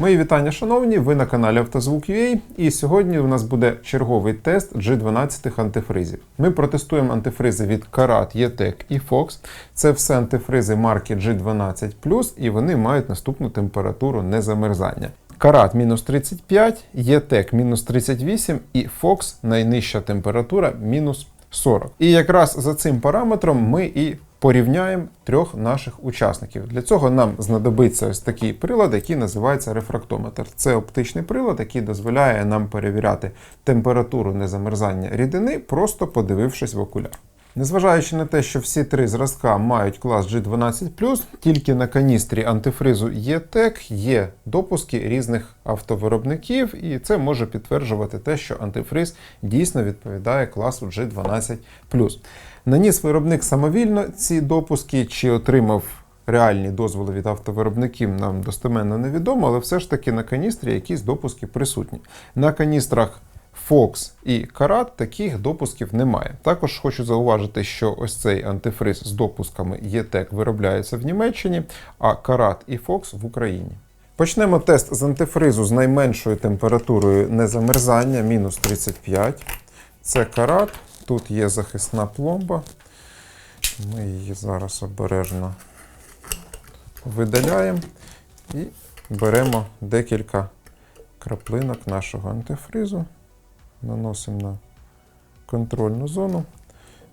Мої вітання, шановні! Ви на каналі Автозвук.ua і сьогодні у нас буде черговий тест G12 антифризів. Ми протестуємо антифризи від Karat, ETEC і Fox. Це все антифризи марки G12+, і вони мають наступну температуру незамерзання. Карат мінус 35, ЄТЕК мінус 38 і Fox найнижча температура мінус 40. І якраз за цим параметром ми і порівняємо трьох наших учасників. Для цього нам знадобиться ось такий прилад, який називається рефрактометр. Це оптичний прилад, який дозволяє нам перевіряти температуру незамерзання рідини, просто подивившись в окуляр. Незважаючи на те, що всі три зразка мають клас G12, тільки на каністрі антифризу ETEC є допуски різних автовиробників, і це може підтверджувати те, що антифриз дійсно відповідає класу G12. Наніс виробник самовільно ці допуски чи отримав реальні дозволи від автовиробників, нам достеменно невідомо, але все ж таки на каністрі якісь допуски присутні. На каністрах Fox і Karat таких допусків немає. Також хочу зауважити, що ось цей антифриз з допусками ETEC виробляється в Німеччині, а Karat і Fox в Україні. Почнемо тест з антифризу з найменшою температурою незамерзання, мінус 35. Це Karat. Тут є захисна пломба. Ми її зараз обережно видаляємо і беремо декілька краплинок нашого антифризу, наносимо на контрольну зону,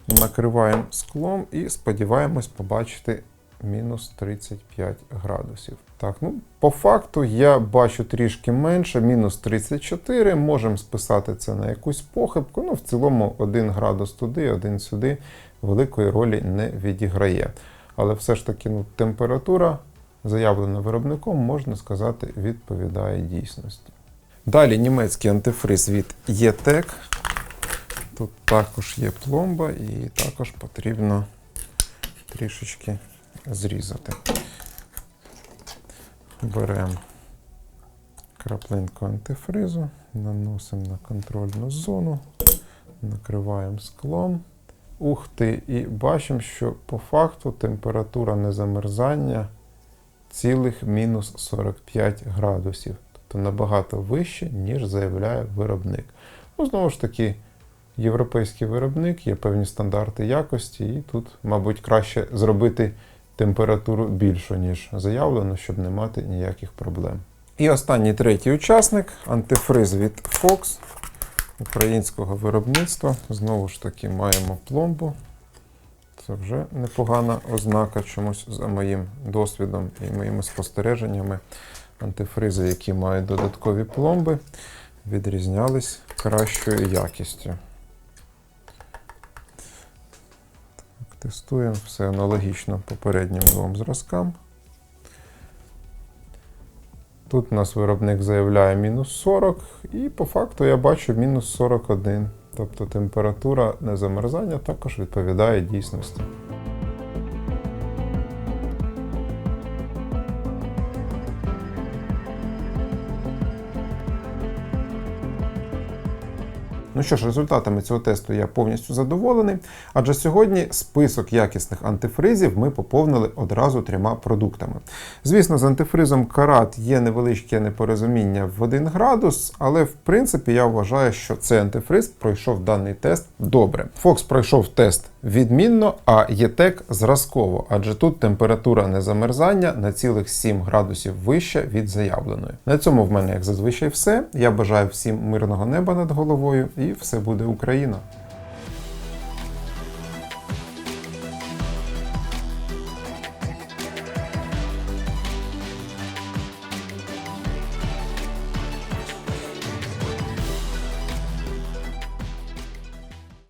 накриваємо склом і сподіваємось побачити мінус 35 градусів. Так, ну по факту я бачу трішки менше, мінус 34. Можемо списати це на якусь похибку. Ну, в цілому, 1 градус туди, один сюди великої ролі не відіграє. Але все ж таки ну, температура, заявлена виробником, можна сказати, відповідає дійсності. Далі німецький антифриз від ETEC. Тут також є пломба, і також потрібно трішечки зрізати. Беремо краплинку антифризу, наносимо на контрольну зону, накриваємо склом. Ух ти, і бачимо, що по факту температура незамерзання цілих мінус 45 градусів. Тобто набагато вище, ніж заявляє виробник. Ну, знову ж таки, європейський виробник, є певні стандарти якості, і тут, мабуть, краще зробити температуру більшу, ніж заявлено, щоб не мати ніяких проблем. І останній третій учасник антифриз від Fox українського виробництва. Знову ж таки, маємо пломбу. Це вже непогана ознака чомусь за моїм досвідом і моїми спостереженнями. Антифризи, які мають додаткові пломби, відрізнялись кращою якістю. Тестуємо все аналогічно попереднім двом зразкам. Тут у нас виробник заявляє мінус 40, і по факту я бачу мінус 41. Тобто температура незамерзання також відповідає дійсності. Ну що ж, результатами цього тесту я повністю задоволений, адже сьогодні список якісних антифризів ми поповнили одразу трьома продуктами. Звісно, з антифризом Карат є невеличке непорозуміння в 1 градус, але в принципі я вважаю, що цей антифриз пройшов даний тест добре. Фокс пройшов тест відмінно, а ЄТЕК зразково, адже тут температура незамерзання на цілих 7 градусів вища від заявленої. На цьому в мене, як зазвичай, все. Я бажаю всім мирного неба над головою і все буде Україна!